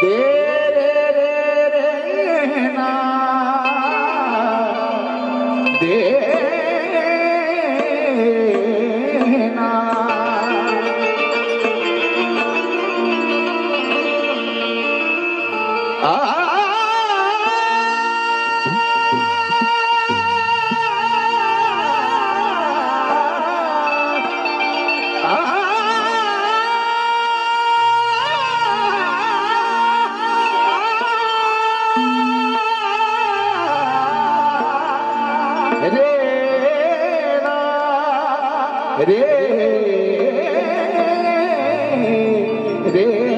Deus. रे ना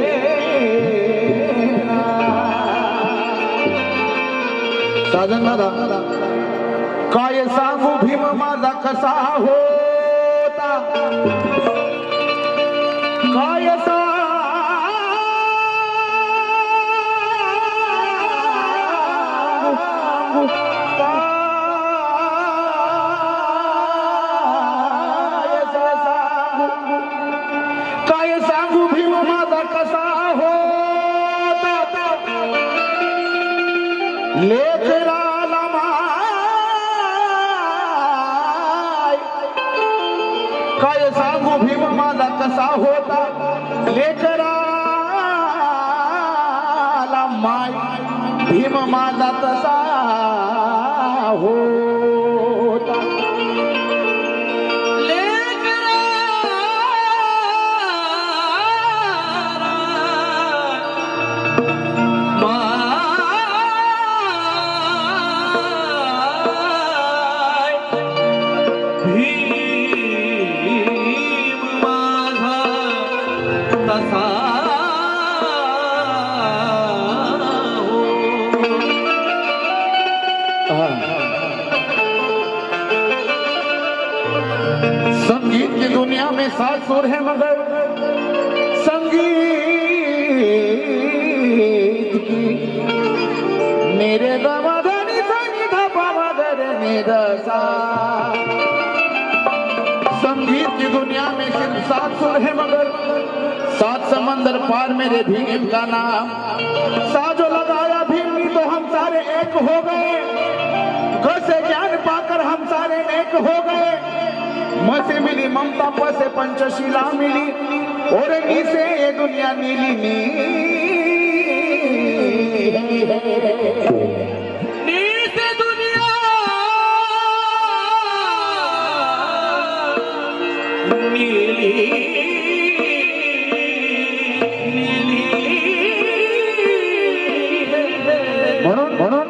रे साधन काय सांगू भीम माझा कसा होता? काय सांगू कसा होता? लेकराला माय भीम माझा तसा होता. में सात सुर है मगर संगीत की। मेरे दमदनी सनी धपा संगीत की दुनिया में सिर्फ़ सात सुर है मगर सात समंदर पार मेरे भीम का नाम। सा जो लगाया भीम तो हम सारे एक हो गए। घर से ज्ञान पाकर हम सारे एक हो गए। म से मिली ममता प से पंचशीला मिली और से ये दुनिया नीली नीली है नीस दुनिया. नीली नीली म्हणून म्हणून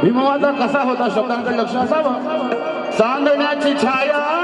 भीमवाचा कसा होता शब्दांकडे लक्ष असावं? चांदण्याची छाया.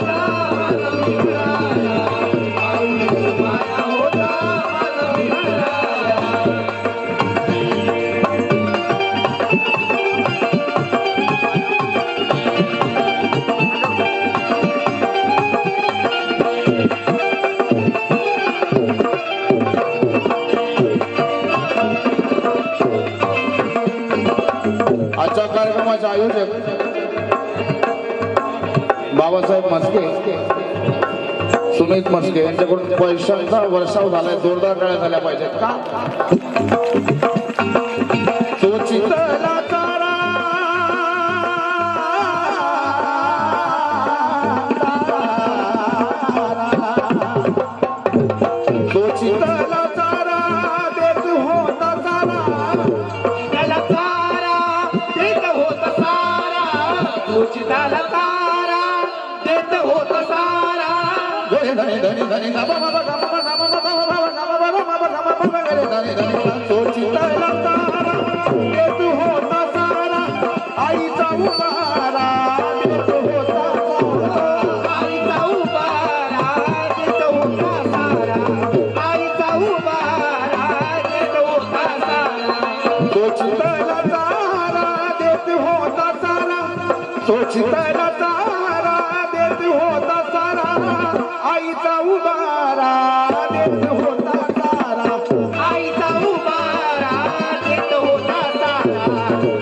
आजच्या कार्यक्रमाचे आयोजक बाबासाहेब मस्के सुमित मस्के यांच्याकडून पैशांचा वर्षाव झालाय जोरदार टाळ्या झाल्या पाहिजेत. का तुझी त्याला तारा देत होत सारा धनी धनी धनी धनी गा. सोचिताला तारा देत होता सारा आईचा उभारा देत सोचिताला तारा देत होता सारा आईचा उबारा देत होता सारा आईचा उबारा देत होता सारा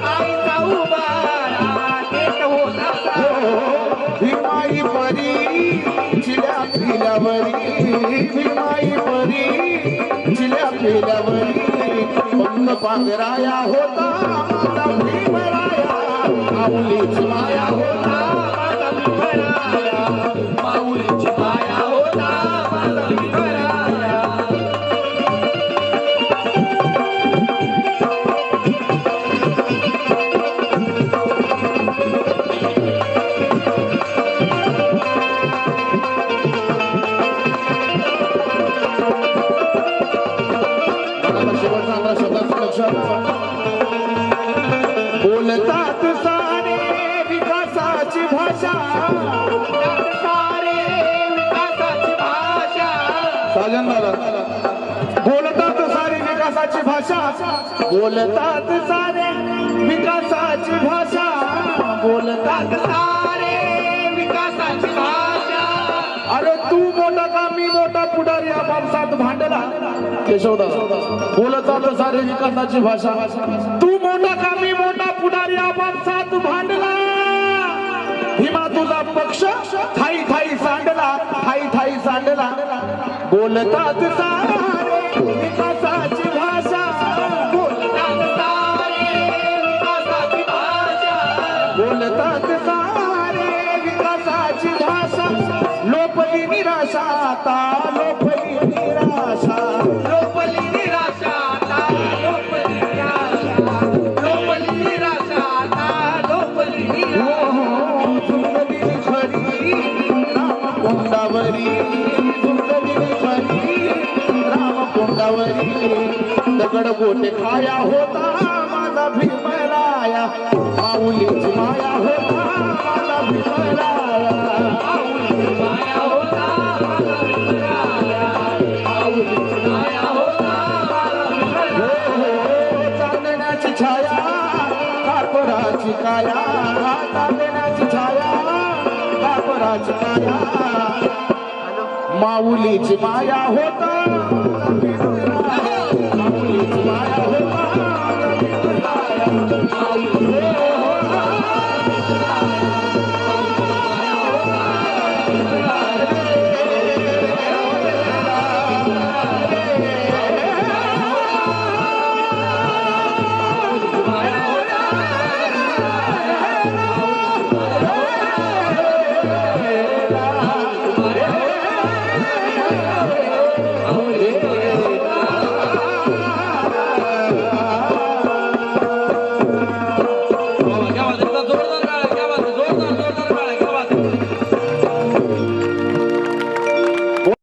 आईचा उबारा देत होता सारा भीमाई परी चिल्या पिल्यावरी. भीमाई परी चिल्या पिल्यावरी. पंग पांगराया होता. आवलीची माया होता माझा विठुराया, माऊलीची माया होता माझा शेवटचा लक्षात बोलतात सा साजन बोलतात सारी विकासाची भाषा. बोलतात सारे विकासाची भाषा. बोलतात सारे विकासाची भाषा. अरे तू मोठा का मी मोठा पुढारी या माणसात भांडला? केशवदादा बोलतात सारे विकासाची भाषा. तू मोठा का मी मोठा पुढारी या माणसात भांडला? हिमा तुझा पक्ष थाई थाई सांडला. बोलतात सारे. विकासाची भाषा. बोलतात सारे. विकासाची भाषा. बोलतात सारे विकासाची भाषा लोपली निराशा आता लोपली दगड गोटे खाया होता माझा भीमराया. माऊलीची माया होता माझा भीमराया. माऊलीची माया होता माझा विठुराया. माऊलीची माया होता हो, हो, हो, चांदण्याची छाया कापराची काया. चांदण्याची छाया कापराची काया. माऊलीची माया होता. Yeah.